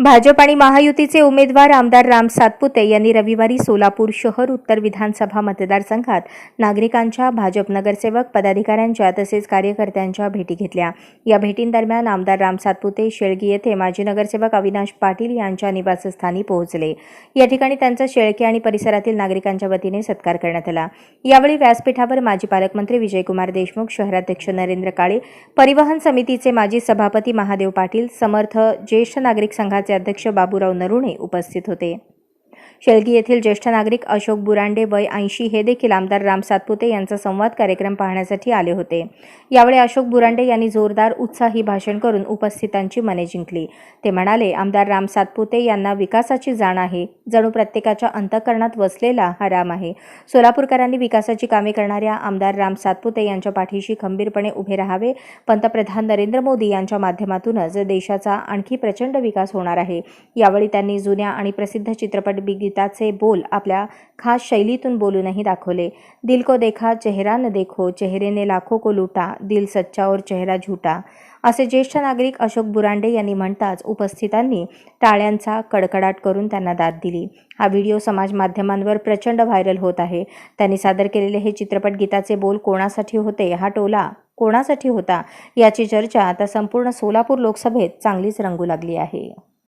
भाजप आणि महायुतीचे उमेदवार आमदार राम सातपुते यांनी रविवारी सोलापूर शहर उत्तर विधानसभा मतदारसंघात नागरिकांच्या भाजप नगरसेवक पदाधिकाऱ्यांच्या तसेच कार्यकर्त्यांच्या भेटी घेतल्या. या भेटींदरम्यान आमदार राम सातपुते शेळगी येथे माजी नगरसेवक अविनाश पाटील यांच्या निवासस्थानी पोहोचले. या ठिकाणी त्यांचा शेळके आणि परिसरातील नागरिकांच्या वतीने सत्कार करण्यात आला. यावेळी व्यासपीठावर माजी पालकमंत्री विजयकुमार देशमुख शहराध्यक्ष नरेंद्र काळे परिवहन समितीचे माजी सभापती महादेव पाटील समर्थ ज्येष्ठ नागरिक संघाचे अध्यक्ष बाबूराव नरुणे उपस्थित होते. शेळगी येथील ज्येष्ठ नागरिक अशोक बुरांडे वय ऐंशी हे देखील आमदार राम सातपुते यांचा संवाद कार्यक्रम पाहण्यासाठी आले होते. यावेळी अशोक बुरांडे यांनी जोरदार उत्साही भाषण करून उपस्थितांची मने जिंकली. ते म्हणाले आमदार राम सातपुते यांना विकासाची जाण आहे. जणू प्रत्येकाच्या अंतकरणात वसलेला हा राम आहे. सोलापूरकरांनी विकासाची कामे करणाऱ्या आमदार राम सातपुते यांच्या पाठीशी खंबीरपणे उभे राहावे. पंतप्रधान नरेंद्र मोदी यांच्या माध्यमातूनच देशाचा आणखी प्रचंड विकास होणार आहे. यावेळी त्यांनी जुन्या आणि प्रसिद्ध चित्रपट गीताचे बोल आपल्या खास शैलीतून बोलूनही दाखवले. दिल को देखा चेहरा न देखो चेहरेने लाखो को लुटा दिल सच्चा और चेहरा झुटा असे ज्येष्ठ नागरिक अशोक बुरांडे यांनी म्हणताच उपस्थितांनी टाळ्यांचा कडकडाट करून त्यांना दाद दिली. हा व्हिडिओ समाज माध्यमांवर प्रचंड व्हायरल होत आहे. त्यांनी सादर केलेले हे चित्रपट गीताचे बोल कोणासाठी होते? हा टोला कोणासाठी होता? याची चर्चा आता संपूर्ण सोलापूर लोकसभेत चांगलीच रंगू लागली आहे.